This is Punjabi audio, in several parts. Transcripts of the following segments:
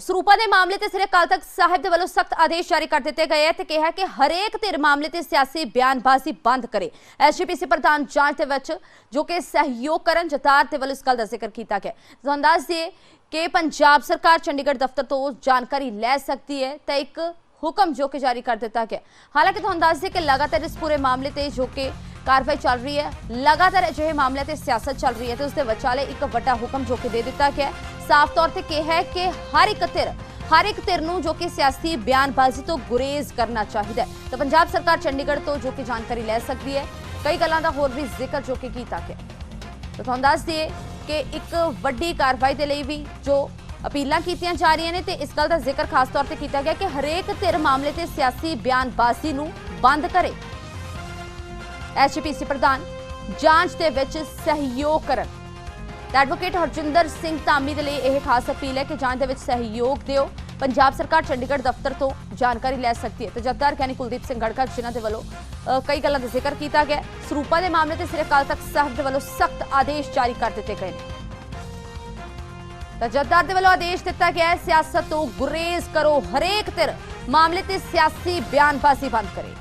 ਸਰੂਪਾ ਦੇ ਮਾਮਲੇ ਤੇ ਸ੍ਰੀ ਅਕਾਲ ਤਖਤ ਸਾਹਿਬ ਦੇ ਵੱਲੋਂ ਸਖਤ ਆਦੇਸ਼ ਜਾਰੀ ਕਰ ਦਿੱਤੇ ਗਏ ਤੇ ਕਿਹਾ ਕਿ ਹਰੇਕ ਧਿਰ ਮਾਮਲੇ ਤੇ ਸਿਆਸੀ ਬਿਆਨਬਾਜ਼ੀ ਬੰਦ ਕਰੇ। ਐਸਜੀਪੀਸੀ ਪ੍ਰਧਾਨ ਜਾਂਚ ਦੇ ਵਿੱਚ ਜੋ ਕਿ ਸਹਿਯੋਗ ਕਰਨ ਜਤਾਰ ਦੇ ਵੱਲੋਂ ਇਸ ਗੱਲ ਦਾ ਜ਼ਿਕਰ ਕੀਤਾ ਗਿਆ। ਤੁਹਾਨੂੰ ਦੱਸ ਕਿ ਪੰਜਾਬ ਸਰਕਾਰ ਚੰਡੀਗੜ੍ਹ ਦਫ਼ਤਰ ਤੋਂ ਜਾਣਕਾਰੀ ਲੈ ਸਕਦੀ ਹੈ ਤਾਂ ਇੱਕ ਹੁਕਮ ਜੋ ਕਿ ਜਾਰੀ ਕਰ ਦਿੱਤਾ ਗਿਆ। ਹਾਲਾਂਕਿ ਤੁਹਾਨੂੰ ਦੱਸ ਦਈਏ ਕਿ ਲਗਾਤਾਰ ਇਸ ਪੂਰੇ ਮਾਮਲੇ ਤੇ ਜੋ ਕਿ ਕਾਰਵਾਈ ਚੱਲ ਰਹੀ ਹੈ। ਲਗਾਤਾਰ ਅਜਿਹੇ ਮਾਮਲੇ ਤੇ ਸਿਆਸਤ ਚੱਲ ਰਹੀ ਹੈ ਤੇ ਉਸ ਦੇ ਵਿਚਾਲੇ ਇੱਕ ਵੱਡਾ ਹੁਕਮ ਜੋ ਕਿ ਦੇ ਦਿੱਤਾ ਗਿਆ ਸਾਫ਼ ਤੌਰ ਤੇ ਕਿਹਾ ਹੈ ਕਿ ਹਰ ਇੱਕ ਧਿਰ, ਹਰ ਇੱਕ ਧਿਰ ਨੂੰ ਜੋ ਕਿ ਸਿਆਸੀ ਬਿਆਨਬਾਜ਼ੀ ਤੋਂ ਗੁਰੇਜ਼ ਕਰਨਾ ਚਾਹੀਦਾ ਹੈ। ਤਾਂ ਪੰਜਾਬ ਸਰਕਾਰ ਚੰਡੀਗੜ੍ਹ ਤੋਂ ਜੋ ਕਿ ਜਾਣਕਾਰੀ ਲੈ ਸਕਦੀ ਹੈ, ਕਈ ਗੱਲਾਂ ਦਾ ਹੋਰ ਵੀ ਜ਼ਿਕਰ ਜੋ ਕਿ ਕੀਤਾ ਗਿਆ ਤਾਂ ਤੁਹਾਨੂੰ ਦੱਸ ਦਈਏ ਕਿ ਇੱਕ ਵੱਡੀ ਕਾਰਵਾਈ ਦੇ ਲਈ ਵੀ ਜੋ ਅਪੀਲਾਂ ਕੀਤੀਆਂ ਜਾ ਰਹੀਆਂ ਨੇ ਤੇ ਇਸ ਗੱਲ ਦਾ ਜ਼ਿਕਰ ਖਾਸ ਤੌਰ ਤੇ ਕੀਤਾ ਗਿਆ ਕਿ ਹਰੇਕ ਧਿਰ ਮਾਮਲੇ ਤੇ ਸਿਆਸੀ ਬਿਆਨਬਾਜ਼ੀ ਨੂੰ ਬੰਦ ਕਰੇ। ਐਸਜੀਪੀਸੀ ਪ੍ਰਧਾਨ। ਜਾਂਚ ਦੇ ਵਿੱਚ ਸਹਿਯੋਗ ਕਰਨ। ਐਡਵੋਕੇਟ ਹਰਜਿੰਦਰ ਸਿੰਘ ਧਾਮੀ ਦੇ ਲਈ ਇਹ ਖਾਸ ਅਪੀਲ ਹੈ ਕਿ ਜਾਂਚ ਦੇ ਵਿੱਚ ਸਹਿਯੋਗ ਦਿਓ। ਪੰਜਾਬ ਸਰਕਾਰ ਚੰਡੀਗੜ੍ਹ ਦਫ਼ਤਰ ਤੋਂ ਜਾਣਕਾਰੀ ਲੈ ਸਕਦੀ ਹੈ। ਤੇ ਜਥੇਦਾਰ ਗਿਆਨੀ ਕੁਲਦੀਪ ਸਿੰਘ ਗੜਕਾ, ਜਿਨ੍ਹਾਂ ਦੇ ਵੱਲੋਂ ਕਈ ਗੱਲਾਂ ਦਾ ਜ਼ਿਕਰ ਕੀਤਾ ਗਿਆ ਹੈ। ਸਰੂਪਾ ਦੇ ਮਾਮਲੇ ਤੇ ਸ੍ਰੀ ਅਕਾਲ ਤਖਤ ਸਾਹਿਬ ਦੇ ਵੱਲੋਂ ਸਖਤ ਆਦੇਸ਼ ਜਾਰੀ ਕਰ ਦਿੱਤੇ ਗਏ ਨੇ। ਤਾਂ ਜਥੇਦਾਰ ਦੇ ਵੱਲੋਂ ਆਦੇਸ਼ ਦਿੱਤਾ ਗਿਆ ਹੈ, ਸਿਆਸਤ ਤੋਂ ਗੁਰੇਜ਼ ਕਰੋ, ਹਰੇਕ ਧਿਰ ਮਾਮਲੇ ਤੇ ਸਿਆਸੀ ਬਿਆਨਬਾਜ਼ੀ ਬੰਦ ਕਰੇ।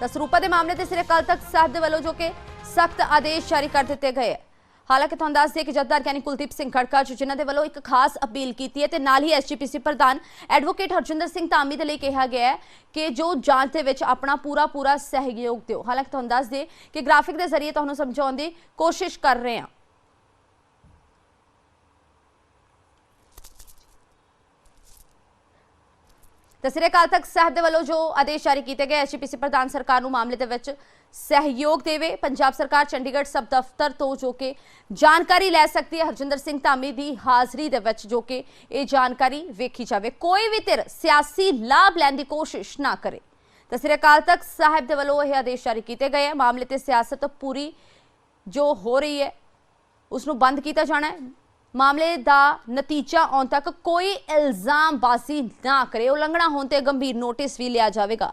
ਤਾਂ ਸਰੂਪਾ ਦੇ ਮਾਮਲੇ ਤੇ ਸ੍ਰੀ ਅਕਾਲ ਤਖਤ ਸਾਹਿਬ ਦੇ ਵੱਲੋਂ ਜੋ ਕਿ ਸਖਤ ਆਦੇਸ਼ ਜਾਰੀ ਕਰ ਦਿੱਤੇ ਗਏ ਹੈ। ਹਾਲਾਂਕਿ ਤੁਹਾਨੂੰ ਦੱਸ ਦਈਏ ਕਿ ਜਥੇਦਾਰ ਗਿਆਨੀ ਕੁਲਦੀਪ ਸਿੰਘ ਖੜਕਾ ਜੀ, ਜਿਨ੍ਹਾਂ ਦੇ ਵੱਲੋਂ ਇੱਕ ਖਾਸ ਅਪੀਲ ਕੀਤੀ ਹੈ ਤੇ ਨਾਲ ਹੀ ਐਸਜੀਪੀਸੀ ਪ੍ਰਧਾਨ ਐਡਵੋਕੇਟ ਹਰਜਿੰਦਰ ਸਿੰਘ ਧਾਮੀ ਦੇ ਲਈ ਕਿਹਾ ਗਿਆ ਹੈ ਕਿ ਜੋ ਜਾਂਚ ਦੇ ਵਿੱਚ ਆਪਣਾ ਪੂਰਾ ਪੂਰਾ ਸਹਿਯੋਗ ਦਿਓ। ਹਾਲਾਂਕਿ ਤੁਹਾਨੂੰ ਦੱਸ ਦਈਏ ਕਿ ਗ੍ਰਾਫਿਕ ਦੇ ਜ਼ਰੀਏ ਤੁਹਾਨੂੰ ਸਮਝਾਉਣ ਦੀ ਕੋਸ਼ਿਸ਼ ਕਰ ਰਹੇ ਹਾਂ। ਤਾਂ ਸ੍ਰੀ ਅਕਾਲ ਤਖਤ ਸਾਹਿਬ ਦੇ ਵੱਲੋਂ ਜੋ ਆਦੇਸ਼ ਜਾਰੀ ਕੀਤੇ ਗਏ, ਐਸਜੀਪੀਸੀ ਪ੍ਰਧਾਨ ਸਰਕਾਰ ਨੂੰ ਮਾਮਲੇ ਦੇ ਵਿੱਚ ਸਹਿਯੋਗ ਦੇਵੇ, ਪੰਜਾਬ ਸਰਕਾਰ ਚੰਡੀਗੜ੍ਹ ਸਬ ਦਫ਼ਤਰ ਤੋਂ ਜੋ ਕਿ ਜਾਣਕਾਰੀ ਲੈ ਸਕਦੀ ਹੈ, ਹਰਜਿੰਦਰ ਸਿੰਘ ਧਾਮੀ ਦੀ ਹਾਜ਼ਰੀ ਦੇ ਵਿੱਚ ਜੋ ਕਿ ਇਹ ਜਾਣਕਾਰੀ ਵੇਖੀ ਜਾਵੇ। ਕੋਈ ਵੀ ਧਿਰ ਸਿਆਸੀ ਲਾਭ ਲੈਣ ਦੀ ਕੋਸ਼ਿਸ਼ ਨਾ ਕਰੇ। ਤਾਂ ਸ੍ਰੀ ਅਕਾਲ ਤਖਤ ਸਾਹਿਬ ਦੇ ਵੱਲੋਂ ਇਹ ਆਦੇਸ਼ ਜਾਰੀ ਕੀਤੇ ਗਏ ਹੈ। ਮਾਮਲੇ ਤੇ ਸਿਆਸਤ ਪੂਰੀ ਜੋ ਹੋ ਰਹੀ ਹੈ ਉਸ ਨੂੰ ਬੰਦ ਕੀਤਾ ਜਾਣਾ ਹੈ। ਮਾਮਲੇ ਦਾ ਨਤੀਜਾ ਆਉਣ ਤੱਕ ਕੋਈ ਇਲਜ਼ਾਮਬਾਜ਼ੀ ਨਾ ਕਰੇ। ਉਲੰਘਣਾ ਹੋਣ ਤੇ ਗੰਭੀਰ ਨੋਟਿਸ ਵੀ ਲਿਆ ਜਾਵੇਗਾ।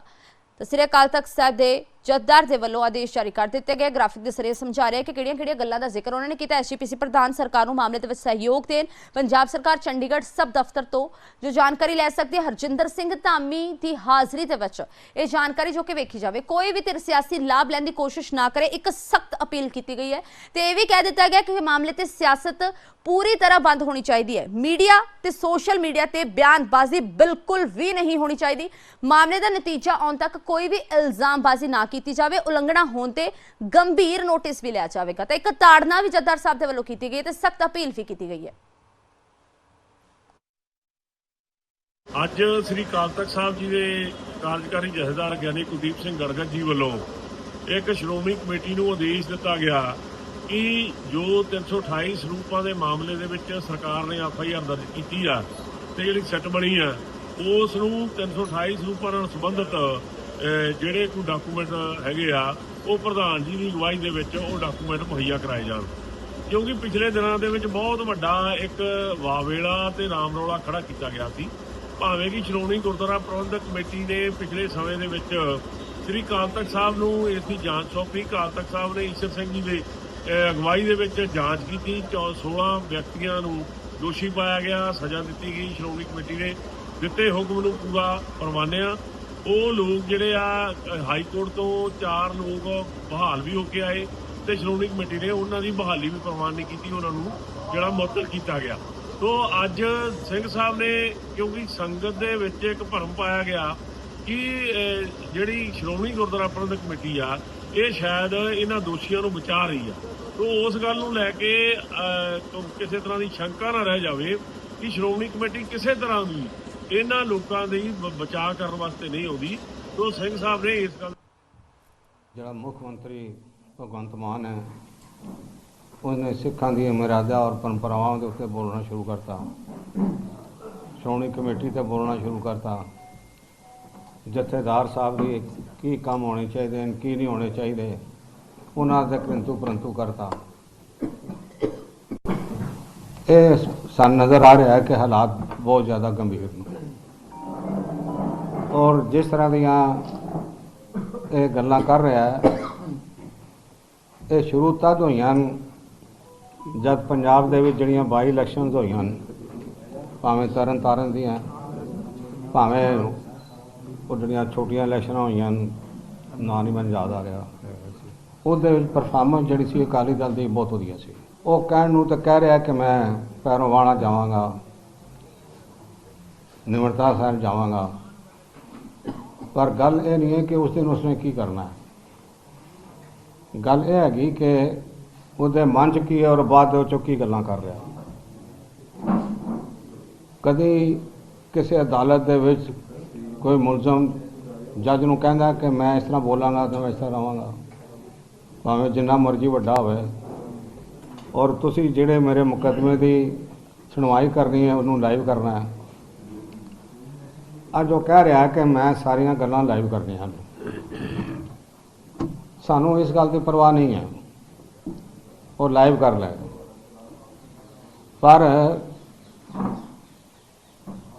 ਤਾਂ ਸ੍ਰੀ ਅਕਾਲ ਤਖਤ ਸਾਹਿਬ ਦੇ ਜਥੇਦਾਰ ਦੇ ਵੱਲੋਂ ਆਦੇਸ਼ ਜਾਰੀ ਕਰ ਦਿੱਤੇ ਗਏ। ਗ੍ਰਾਫਿਕ ਦੇ ਸਰੇ ਸਮਝਾ ਰਿਹਾ ਕਿ ਕਿਹੜੀਆਂ-ਕਿਹੜੀਆਂ ਗੱਲਾਂ ਦਾ ਜ਼ਿਕਰ ਉਹਨਾਂ ਨੇ ਕੀਤਾ। ਐਸਜੀਪੀਸੀ ਪ੍ਰਧਾਨ ਸਰਕਾਰ ਨੂੰ ਮਾਮਲੇ ਦੇ ਵਿੱਚ ਸਹਿਯੋਗ ਦੇਣ, ਪੰਜਾਬ ਸਰਕਾਰ ਚੰਡੀਗੜ੍ਹ ਸਬ ਦਫ਼ਤਰ ਤੋਂ ਜੋ ਜਾਣਕਾਰੀ ਲੈ ਸਕਦੀ ਹੈ, ਹਰਜਿੰਦਰ ਸਿੰਘ ਧਾਮੀ ਦੀ ਹਾਜ਼ਰੀ ਦੇ ਵਿੱਚ ਇਹ ਜਾਣਕਾਰੀ ਜੋ ਕਿ ਵੇਖੀ ਜਾਵੇ। ਕੋਈ ਵੀ ਧਿਰ ਸਿਆਸੀ ਲਾਭ ਲੈਣ ਦੀ ਕੋਸ਼ਿਸ਼ ਨਾ ਕਰੇ, ਇੱਕ ਸਖਤ ਅਪੀਲ ਕੀਤੀ ਗਈ ਹੈ। ਤੇ ਇਹ ਵੀ ਕਹਿ ਦਿੱਤਾ ਗਿਆ ਕਿ ਮਾਮਲੇ ਤੇ ਸਿਆਸਤ ਪੂਰੀ ਤਰ੍ਹਾਂ ਬੰਦ ਹੋਣੀ ਚਾਹੀਦੀ ਹੈ। ਮੀਡੀਆ ਤੇ ਸੋਸ਼ਲ ਮੀਡੀਆ ਤੇ ਬਿਆਨਬਾਜ਼ੀ ਬਿਲਕੁਲ ਵੀ ਨਹੀਂ ਹੋਣੀ ਚਾਹੀਦੀ। ਮਾਮਲੇ ਦਾ ਨਤੀਜਾ ਆਉਣ ਤੱਕ ਕੋਈ ਵੀ ਇਲਜ਼ਾਮਬਾਜ਼ੀ ਨਾ ਕੀਤੀ ਜਾਵੇ, ਉਲੰਘਣਾ ਹੋਣ ਤੇ ਗੰਭੀਰ ਨੋਟਿਸ ਵੀ ਲਿਆ ਜਾਵੇਗਾ। ਤਾਂ ਇੱਕ ਤਾੜਨਾ ਵੀ ਜੱਦਾਰ ਸਾਹਿਬ ਦੇ ਵੱਲੋਂ ਕੀਤੀ ਗਈ ਤੇ ਸਖਤ ਅਪੀਲ ਵੀ ਕੀਤੀ ਗਈ ਹੈ। ਅੱਜ ਸ੍ਰੀ ਅਕਾਲ ਤਖਤ ਸਾਹਿਬ ਜੀ ਦੇ ਕਾਰਜਕਾਰੀ ਜਥੇਦਾਰ ਗਿਆਨੀ ਕੁਲਦੀਪ ਸਿੰਘ ਗੜਗੜ ਜੀ ਵੱਲੋਂ ਇੱਕ ਸ਼੍ਰੋਮਣੀ ਕਮੇਟੀ ਨੂੰ ਆਦੇਸ਼ ਦਿੱਤਾ ਗਿਆ ਕਿ ਜੋ 328 ਸਰੂਪਾਂ ਦੇ ਮਾਮਲੇ ਦੇ ਵਿੱਚ ਸਰਕਾਰ ਨੇ ਐਫ ਆਈ ਆਰ ਦਰਜ ਕੀਤੀ ਆ ਤੇ ਜਿਹੜੀ ਸੈੱਟ ਬਣੀ ਆ ਉਸ ਨੂੰ 328 ਸਰੂਪਾਂ ਨਾਲ ਸੰਬੰਧਿਤ ਜਿਹੜੇ ਕੋਈ ਡਾਕੂਮੈਂਟ ਹੈਗੇ ਆ, ਉਹ ਪ੍ਰਧਾਨ ਜੀ ਦੀ ਅਗਵਾਈ ਦੇ ਵਿੱਚ ਉਹ ਡਾਕੂਮੈਂਟ ਮੁਹੱਈਆ ਕਰਾਏ ਜਾਣ। ਕਿਉਂਕਿ ਪਿਛਲੇ ਦਿਨਾਂ ਦੇ ਵਿੱਚ ਬਹੁਤ ਵੱਡਾ ਇੱਕ ਵਾਵੇਲਾ ਤੇ ਰਾਮ ਰੌਲਾ ਖੜਾ ਕੀਤਾ ਗਿਆ ਸੀ। ਭਾਵੇਂ ਕਿ ਸ਼੍ਰੋਮਣੀ ਗੁਰਦੁਆਰਾ ਪ੍ਰਬੰਧਕ ਕਮੇਟੀ ਨੇ ਪਿਛਲੇ ਸਮੇਂ ਦੇ ਵਿੱਚ ਸ੍ਰੀ ਅਕਾਲ ਤਖਤ ਸਾਹਿਬ ਨੂੰ ਇਸ ਦੀ ਜਾਂਚ ਸੌਂਪੀ। ਕਾਲ ਤਖਤ ਸਾਹਿਬ ਨੇ ਈਸ਼ਰ ਸਿੰਘ ਜੀ ਦੇ ਅਗਵਾਈ ਦੇ ਵਿੱਚ ਜਾਂਚ ਕੀਤੀ। ਚੌ- 16 ਵਿਅਕਤੀਆਂ ਨੂੰ ਦੋਸ਼ੀ ਪਾਇਆ ਗਿਆ, ਸਜ਼ਾ ਦਿੱਤੀ ਗਈ। ਸ਼੍ਰੋਮਣੀ ਕਮੇਟੀ ਨੇ ਦਿੱਤੇ ਹੁਕਮ ਨੂੰ ਪੂਰਾ ਪ੍ਰਵਾਨਿਆ ਉਹ ਲੋਕ ਜਿਹੜੇ ਆ ਅਹ, ਹਾਈ ਕੋਰਟ ਤੋਂ ਚਾਰ ਲੋਕ ਬਹਾਲ ਵੀ ਹੋ ਕੇ ਆਏ ਤੇ ਸ਼੍ਰੋਮਣੀ ਕਮੇਟੀ ਨੇ ਉਹਨਾਂ ਦੀ ਬਹਾਲੀ ਵੀ ਪ੍ਰਵਾਨ ਨਹੀਂ ਕੀਤੀ ਉਹਨਾਂ ਨੂੰ ਜਿਹੜਾ ਮੁਅੱਤਲ ਕੀਤਾ ਗਿਆ। ਤੋਂ ਅੱਜ ਸਿੰਘ ਸਾਹਿਬ ਨੇ ਕਿਉਂਕਿ ਸੰਗਤ ਦੇ ਵਿੱਚ ਇੱਕ ਭਰਮ ਪਾਇਆ ਗਿਆ ਕਿ ਜਿਹੜੀ ਸ਼੍ਰੋਮਣੀ ਗੁਰਦੁਆਰਾ ਪ੍ਰਬੰਧਕ ਕਮੇਟੀ ਆ ਇਹ ਸ਼ਾਇਦ ਇਹਨਾਂ ਦੋਸ਼ੀਆਂ ਨੂੰ ਬਚਾ ਰਹੀ ਆ। ਤੋਂ ਉਸ ਗੱਲ ਨੂੰ ਲੈ ਕੇ ਕਿਸੇ ਤਰ੍ਹਾਂ ਦੀ ਸ਼ੰਕਾ ਨਾ ਰਹਿ ਜਾਵੇ ਕਿ ਸ਼੍ਰੋਮਣੀ ਕਮੇਟੀ ਕਿਸੇ ਤਰ੍ਹਾਂ ਦੀ ਇਹਨਾਂ ਲੋਕਾਂ ਦੀ ਬਚਾਅ ਕਰਨ ਵਾਸਤੇ ਨਹੀਂ ਆਉਂਦੀ। ਤੋਂ ਸਿੰਘ ਸਾਹਿਬ ਨੇ ਇਸ ਗੱਲ ਜਿਹੜਾ ਮੁੱਖ ਮੰਤਰੀ ਭਗਵੰਤ ਮਾਨ ਹੈ, ਉਹਨੇ ਸਿੱਖਾਂ ਦੀ ਮਰਿਆਦਾ ਔਰ ਪਰੰਪਰਾਵਾਂ ਦੇ ਉੱਤੇ ਬੋਲਣਾ ਸ਼ੁਰੂ ਕਰਤਾ। ਸ਼੍ਰੋਮਣੀ ਕਮੇਟੀ ਤੇ ਬੋਲਣਾ ਸ਼ੁਰੂ ਕਰਤਾ। ਜਥੇਦਾਰ ਸਾਹਿਬ ਦੀ ਕੀ ਕੰਮ ਹੋਣੇ ਚਾਹੀਦੇ ਨੇ ਕੀ ਨਹੀਂ ਹੋਣੇ ਚਾਹੀਦੇ, ਉਹਨਾਂ ਦਾ ਕਿੰਤੂ ਪਰੰਤੂ ਕਰਤਾ। ਇਹ ਸਾਨੂੰ ਨਜ਼ਰ ਆ ਰਿਹਾ ਹੈ ਕਿ ਹਾਲਾਤ ਬਹੁਤ ਜ਼ਿਆਦਾ ਗੰਭੀਰ ਨੇ। ਔਰ ਜਿਸ ਤਰ੍ਹਾਂ ਦੀਆਂ ਇਹ ਗੱਲਾਂ ਕਰ ਰਿਹਾ ਹੈ, ਇਹ ਸ਼ੁਰੂ ਤਦ ਹੋਈਆਂ ਹਨ ਜਦ ਪੰਜਾਬ ਦੇ ਵਿੱਚ ਜਿਹੜੀਆਂ ਬਾਈ ਇਲੈਕਸ਼ਨਸ ਹੋਈਆਂ ਹਨ, ਭਾਵੇਂ ਤਰਨ ਤਾਰਨ ਦੀਆਂ, ਭਾਵੇਂ ਉਹ ਜਿਹੜੀਆਂ ਛੋਟੀਆਂ ਇਲੈਕਸ਼ਨਾਂ ਹੋਈਆਂ ਹਨ, ਨਾਂ ਨਹੀਂ ਮੈਨੂੰ ਯਾਦ ਆ ਰਿਹਾ। ਉਹਦੇ ਵਿੱਚ ਪਰਫਾਰਮੈਂਸ ਜਿਹੜੀ ਸੀ, ਅਕਾਲੀ ਦਲ ਦੀ ਬਹੁਤ ਵਧੀਆ ਸੀ। ਉਹ ਕਹਿਣ ਨੂੰ ਤਾਂ ਕਹਿ ਰਿਹਾ ਕਿ ਮੈਂ ਪੈਰੋਂ ਵਾਣਾ ਜਾਵਾਂਗਾ, ਨਿਮਰਤਾ ਸਾਹਿਬ ਜਾਵਾਂਗਾ। ਪਰ ਗੱਲ ਇਹ ਨਹੀਂ ਹੈ ਕਿ ਉਸ ਦਿਨ ਉਸਨੇ ਕੀ ਕਰਨਾ। ਹੈ ਗੱਲ ਇਹ ਹੈਗੀ ਕਿ ਉਹਦੇ ਮਨ 'ਚ ਕੀ ਹੈ ਔਰ ਬਾਅਦ ਦੇ ਵਿੱਚੋਂ ਕੀ ਗੱਲਾਂ ਕਰ ਰਿਹਾ। ਕਦੇ ਕਿਸੇ ਅਦਾਲਤ ਦੇ ਵਿੱਚ ਕੋਈ ਮੁਲਜ਼ਮ ਜੱਜ ਨੂੰ ਕਹਿੰਦਾ ਕਿ ਮੈਂ ਇਸ ਤਰ੍ਹਾਂ ਬੋਲਾਂਗਾ ਤਾਂ ਮੈਂ ਇਸ ਤਰ੍ਹਾਂ ਰਵਾਂਗਾ, ਭਾਵੇਂ ਜਿੰਨਾ ਮਰਜ਼ੀ ਵੱਡਾ ਹੋਵੇ, ਔਰ ਤੁਸੀਂ ਜਿਹੜੇ ਮੇਰੇ ਮੁਕੱਦਮੇ ਦੀ ਸੁਣਵਾਈ ਕਰਨੀ ਹੈ, ਉਹਨੂੰ ਲਾਈਵ ਕਰਨਾ ਹੈ। ਅੱਜ ਉਹ ਕਹਿ ਰਿਹਾ ਕਿ ਮੈਂ ਸਾਰੀਆਂ ਗੱਲਾਂ ਲਾਈਵ ਕਰਨੀਆਂ ਹਨ। ਸਾਨੂੰ ਇਸ ਗੱਲ ਦੀ ਪਰਵਾਹ ਨਹੀਂ ਹੈ। ਉਹ ਲਾਈਵ ਕਰ ਲੈ। ਪਰ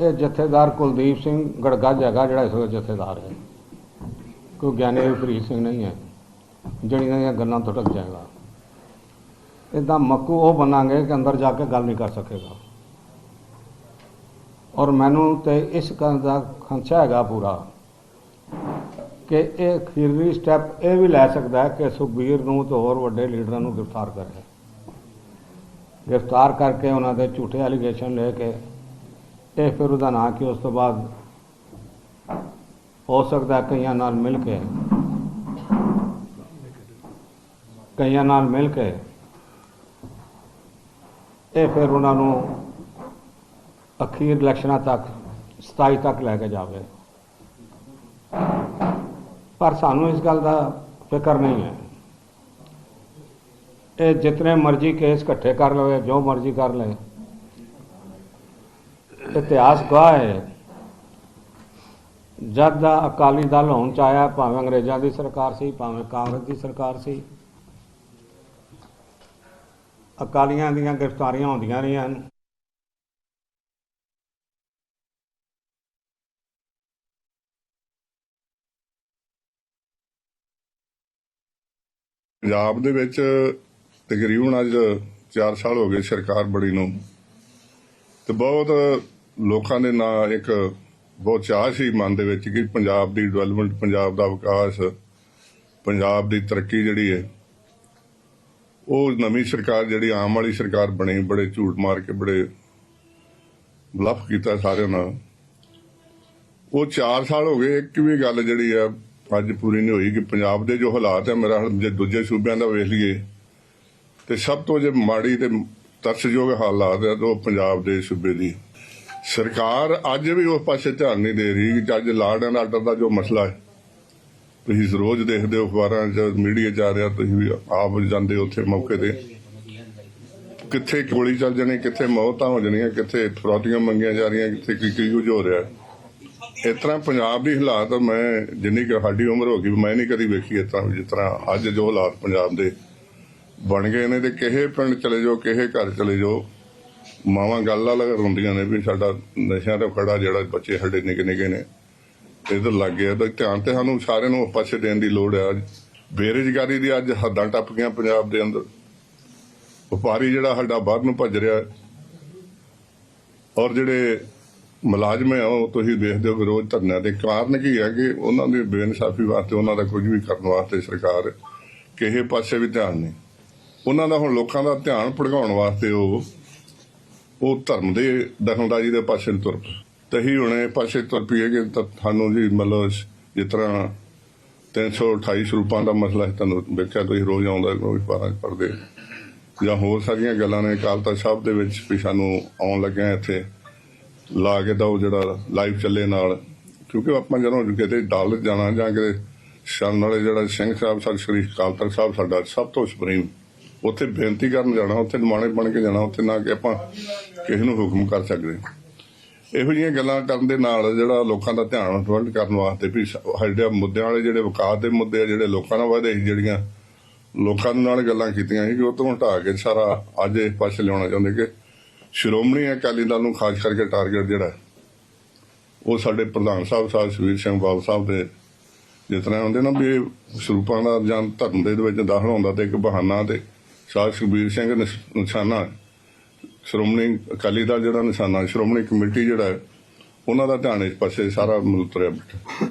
ਇਹ ਜਥੇਦਾਰ ਕੁਲਦੀਪ ਸਿੰਘ ਗੜਗਾ ਹੈਗਾ ਜਿਹੜਾ ਇਸ ਵੇਲੇ ਜਥੇਦਾਰ ਹੈ। ਕੋਈ ਗਿਆਨੀ ਫਰੀਦ ਸਿੰਘ ਨਹੀਂ ਹੈ, ਜਿਹੜੀਆਂ ਦੀਆਂ ਗੱਲਾਂ ਤੋਂ ਜਾਏਗਾ। ਇਦਾਂ ਮੱਕੂ ਉਹ ਬਣਾਂਗੇ ਕਿ ਅੰਦਰ ਜਾ ਕੇ ਗੱਲ ਨਹੀਂ ਕਰ ਸਕੇਗਾ। ਔਰ ਮੈਨੂੰ ਤੇ ਇਸ ਗੱਲ ਦਾ ਖੰਚਾ ਹੈਗਾ ਪੂਰਾ ਕਿ ਇਹ ਅਖੀਰਲੀ ਸਟੈਪ ਇਹ ਵੀ ਲੈ ਸਕਦਾ ਹੈ ਕਿ ਸੁਖਬੀਰ ਨੂੰ ਤੇ ਹੋਰ ਵੱਡੇ ਲੀਡਰਾਂ ਨੂੰ ਗ੍ਰਿਫਤਾਰ ਕਰੇ। ਗ੍ਰਿਫਤਾਰ ਕਰਕੇ ਉਹਨਾਂ ਦੇ ਝੂਠੇ ਐਲੀਗੇਸ਼ਨ ਲੈ ਕੇ ਇਹ ਫਿਰ ਉਹਦਾ ਨਾਂ ਕਿ ਉਸ ਤੋਂ ਬਾਅਦ ਹੋ ਸਕਦਾ ਕਈਆਂ ਨਾਲ ਮਿਲ ਕੇ, ਕਈਆਂ ਨਾਲ ਮਿਲ ਕੇ ਇਹ ਫਿਰ ਉਹਨਾਂ ਨੂੰ ਅਖੀਰ ਇਲੈਕਸ਼ਨਾਂ ਤੱਕ 27 ਤੱਕ ਲੈ ਕੇ ਜਾਵੇ। ਪਰ ਸਾਨੂੰ ਇਸ ਗੱਲ ਦਾ ਫਿਕਰ ਨਹੀਂ ਹੈ। ਇਹ ਜਿਤਨੇ ਮਰਜ਼ੀ ਕੇਸ ਇਕੱਠੇ ਕਰ ਲਵੇ, ਜੋ ਮਰਜ਼ੀ ਕਰ ਲੈ ਇਤਿਹਾਸ ਗਵਾਹ ਹੈ। ਜਦ ਦਾ ਅਕਾਲੀ ਦਲ ਹੋਣ ਚ ਆਇਆ, ਭਾਵੇਂ ਅੰਗਰੇਜ਼ਾਂ ਦੀ ਸਰਕਾਰ ਸੀ, ਭਾਵੇਂ ਕਾਂਗਰਸ ਦੀ ਸਰਕਾਰ ਸੀ। ਅਕਾਲੀਆਂ ਦੀਆਂ ਗ੍ਰਿਫਤਾਰੀਆਂ ਹੁੰਦੀਆਂ ਰਹੀਆਂ ਪੰਜਾਬ ਦੇ ਵਿੱਚ ਤਕਰੀਬਨ ਅੱਜ 4 ਸਾਲ ਹੋ ਗਏ ਸਰਕਾਰ ਬੜੀ ਨੂੰ। ਤੇ ਬਹੁਤ ਲੋਕਾਂ ਦੇ ਨਾਂ ਇੱਕ ਬਹੁਤ ਚਾਹ ਸੀ ਮਨ ਦੇ ਵਿੱਚ ਕਿ ਪੰਜਾਬ ਦੀ ਡਿਵੈਲਪਮੈਂਟ ਪੰਜਾਬ ਦਾ ਵਿਕਾਸ, ਪੰਜਾਬ ਦੀ ਤਰੱਕੀ ਜਿਹੜੀ ਹੈ, ਉਹ ਨਵੀਂ ਸਰਕਾਰ ਜਿਹੜੀ ਆਮ ਵਾਲੀ ਸਰਕਾਰ ਬਣੀ, ਬੜੇ ਝੂਠ ਮਾਰ ਕੇ, ਬੜੇ ਬਲਫ ਕੀਤਾ ਸਾਰਿਆਂ ਨਾਲ। ਉਹ 4 ਸਾਲ ਹੋ ਗਏ, ਇੱਕ ਵੀ ਗੱਲ ਜਿਹੜੀ ਆ ਅੱਜ ਪੂਰੀ ਨਹੀਂ ਹੋਈ ਕਿ ਪੰਜਾਬ ਦੇ ਜੋ ਹਾਲਾਤ ਹੈ, ਮੇਰਾ ਜੇ ਦੂਜੇ ਸੂਬਿਆਂ ਦਾ ਵੇਖ ਲਈਏ, ਤੇ ਸਭ ਤੋਂ ਜੇ ਮਾੜੀ ਤੇ ਤਰਸਯੋਗ ਹਾਲਾਤ ਹੈ, ਤਾਂ ਪੰਜਾਬ ਦੇ ਸੂਬੇ ਦੀ। ਸਰਕਾਰ ਅੱਜ ਵੀ ਉਸ ਪਾਸੇ ਧਿਆਨ ਨਹੀਂ ਦੇ ਰਹੀ ਕਿ ਅੱਜ ਲਾਰਡ ਐਂਡ ਆਰਡਰ ਦਾ ਜੋ ਮਸਲਾ ਹੈ, ਤੁਸੀਂ ਰੋਜ਼ ਦੇਖਦੇ ਹੋ ਅਖਬਾਰਾਂ 'ਚ, ਮੀਡੀਆ 'ਚ ਆ ਰਿਹਾ, ਤੁਸੀਂ ਵੀ ਆਪ ਜਾਂਦੇ ਹੋ ਉੱਥੇ ਮੌਕੇ ਤੇ। ਕਿੱਥੇ ਗੋਲੀ ਚੱਲ ਜਾਣੀ, ਕਿੱਥੇ ਮੌਤਾਂ ਹੋ ਜਾਣੀਆਂ, ਕਿੱਥੇ ਫਰੋਤੀਆਂ ਮੰਗੀਆਂ ਜਾ ਰਹੀਆਂ, ਕਿੱਥੇ ਕੀ ਕੀ ਕੁਝ ਹੋ ਰਿਹਾ। ਇਸ ਤਰ੍ਹਾਂ ਪੰਜਾਬ ਦੀ ਹਾਲਾਤ ਮੈਂ ਜਿੰਨੀ ਕਿ ਸਾਡੀ ਉਮਰ ਹੋ ਗਈ, ਮੈਂ ਨਹੀਂ ਕਦੀ ਵੇਖੀ ਇਸ ਤਰ੍ਹਾਂ, ਜਿਸ ਤਰ੍ਹਾਂ ਅੱਜ ਜੋ ਹਾਲਾਤ ਪੰਜਾਬ ਦੇ ਬਣ ਗਏ ਨੇ ਤੇ ਕਿਸੇ ਪਿੰਡ ਚਲੇ ਜਾਓ ਕਿਸੇ ਘਰ ਚਲੇ ਜਾਓ, ਮਾਵਾਂ ਗੱਲ ਅਲੱਗ ਰੋਂਦੀਆਂ ਨੇ ਵੀ ਸਾਡਾ ਨਸ਼ਿਆਂ ਤੋਂ ਖੜਾ ਜਿਹੜਾ ਬੱਚੇ ਸਾਡੇ ਨਿੱਕੇ ਨਿੱਕੇ ਨੇ, ਇਧਰ ਲੱਗ ਗਿਆ। ਤਾਂ ਧਿਆਨ ਤੇ ਸਾਨੂੰ ਸਾਰਿਆਂ ਨੂੰ ਪਾਸੇ ਦੇਣ ਦੀ ਲੋੜ ਹੈ ਬੇਰੁਜ਼ਗਾਰੀ ਦੀ ਅੱਜ ਹੱਦਾਂ ਟੱਪ ਗਈਆਂ ਪੰਜਾਬ ਦੇ ਅੰਦਰ। ਵਪਾਰੀ ਜਿਹੜਾ ਸਾਡਾ ਬਾਹਰ ਨੂੰ ਭੱਜ ਰਿਹਾ ਔਰ ਜਿਹੜੇ ਮੁਲਾਜ਼ਮ ਹੈ, ਉਹ ਤੁਸੀਂ ਦੇਖਦੇ ਹੋ ਵਿਰੋਧ ਰੋਜ਼ ਧਰਨਿਆਂ ਦੇ ਕਾਰਨ ਕੀ ਹੈ ਕਿ ਉਹਨਾਂ ਦੀ ਬੇਇਨਸਾਫੀ ਵਾਸਤੇ ਉਹਨਾਂ ਦਾ ਕੁਝ ਵੀ ਕਰਨ ਵਾਸਤੇ ਸਰਕਾਰ ਕਿਸੇ ਪਾਸੇ ਵੀ ਧਿਆਨ ਨਹੀਂ। ਉਹਨਾਂ ਦਾ ਹੁਣ ਲੋਕਾਂ ਦਾ ਧਿਆਨ ਭੜਕਾਉਣ ਵਾਸਤੇ ਉਹ ਉਹ ਧਰਮ ਦੇ ਦਖਲਅੰਦਾਜ਼ੀ ਦੇ ਪਾਸੇ ਨੂੰ ਤੁਰ ਪਏ। ਤੇ ਹੀ ਹੁਣੇ ਪਾਸੇ ਤੁਰ ਪਈਏ ਕਿ ਤਾਂ ਸਾਨੂੰ ਜੀ ਮਤਲਬ ਜਿਸ ਤਰ੍ਹਾਂ 328 ਸਰੂਪਾਂ ਦਾ ਮਸਲਾ ਹੈ ਤੁਹਾਨੂੰ ਵੇਖਿਆ, ਤੁਸੀਂ ਰੋਜ਼ ਆਉਂਦਾ ਕੋਈ ਪਾਰਾਂ ਪੜਦੇ ਜਾਂ ਹੋਰ ਸਾਰੀਆਂ ਗੱਲਾਂ ਨੇ, ਅਕਾਲ ਤਖਤ ਸਾਹਿਬ ਦੇ ਵਿੱਚ ਵੀ ਸਾਨੂੰ ਆਉਣ ਲੱਗਿਆ ਇੱਥੇ। ਲਾ ਕੇ ਤਾਂ ਉਹ ਜਿਹੜਾ ਲਾਈਵ ਚੱਲੇ ਨਾਲ। ਕਿਉਂਕਿ ਆਪਾਂ ਜਦੋਂ ਕਿਤੇ ਡਾਲ ਜਾਣਾ ਜਾਂ ਕਿਤੇ ਸ਼ਰਨ ਵਾਲੇ ਜਿਹੜਾ ਸਿੰਘ ਸਾਹਿਬ, ਸਾਡੇ ਸ੍ਰੀ ਅਕਾਲ ਤਖਤ ਸਾਹਿਬ, ਸਾਡਾ ਸਭ ਤੋਂ ਸੁਪਰੀਮ, ਉੱਥੇ ਬੇਨਤੀ ਕਰਨ ਜਾਣਾ, ਉੱਥੇ ਨਿਮਾਣੇ ਬਣ ਕੇ ਜਾਣਾ, ਉੱਥੇ ਨਾ ਕਿ ਆਪਾਂ ਕਿਸੇ ਨੂੰ ਹੁਕਮ ਕਰ ਸਕਦੇ। ਇਹੋ ਜਿਹੀਆਂ ਗੱਲਾਂ ਕਰਨ ਦੇ ਨਾਲ ਜਿਹੜਾ ਲੋਕਾਂ ਦਾ ਧਿਆਨ ਡਿਵਰਟ ਕਰਨ ਵਾਸਤੇ ਵੀ ਸਾਡੇ ਮੁੱਦਿਆਂ ਵਾਲੇ ਜਿਹੜੇ ਵਿਕਾਸ ਦੇ ਮੁੱਦੇ ਆ, ਜਿਹੜੇ ਲੋਕਾਂ ਨਾਲ ਵਧੇ ਸੀ, ਜਿਹੜੀਆਂ ਲੋਕਾਂ ਦੇ ਨਾਲ ਗੱਲਾਂ ਕੀਤੀਆਂ ਸੀ ਕਿ ਉਹ ਤੋਂ ਹਟਾ ਕੇ ਸਾਰਾ ਅੱਜ ਇਸ ਪਾਸੇ ਲਿਆਉਣਾ ਚਾਹੁੰਦੇ ਕਿ ਸ਼੍ਰੋਮਣੀ ਅਕਾਲੀ ਦਲ ਨੂੰ ਖਾਸ ਕਰਕੇ ਟਾਰਗੇਟ ਜਿਹੜਾ ਉਹ ਸਾਡੇ ਪ੍ਰਧਾਨ ਸਾਹਿਬ ਸਾਹਿਬ ਸ਼ਬੀਰ ਸਿੰਘ ਬਾਲ ਸਾਹਿਬ ਦੇ ਜਿਸ ਤਰ੍ਹਾਂ ਹੁੰਦੇ ਨਾ ਵੀ ਇਹ ਸਰੂਪਾਂ ਦਾ ਜਾਂ ਧਰਮ ਦੇ ਵਿੱਚ ਦਾਖਲ ਹੁੰਦਾ ਤੇ ਇੱਕ ਬਹਾਨਾ ਤੇ ਸਾਹਿਬ ਸ਼ਬੀਰ ਸਿੰਘ ਨਿਸ਼- ਨਿਸ਼ਾਨਾ ਸ਼੍ਰੋਮਣੀ ਅਕਾਲੀ ਦਲ ਜਿਹੜਾ ਨਿਸ਼ਾਨਾ ਸ਼੍ਰੋਮਣੀ ਕਮੇਟੀ ਜਿਹੜਾ ਉਹਨਾਂ ਦਾ ਧਿਆਨ ਇਸ ਪਾਸੇ ਸਾਰਾ ਮੁਲਤਰਿਆ ਬੈਠਾ।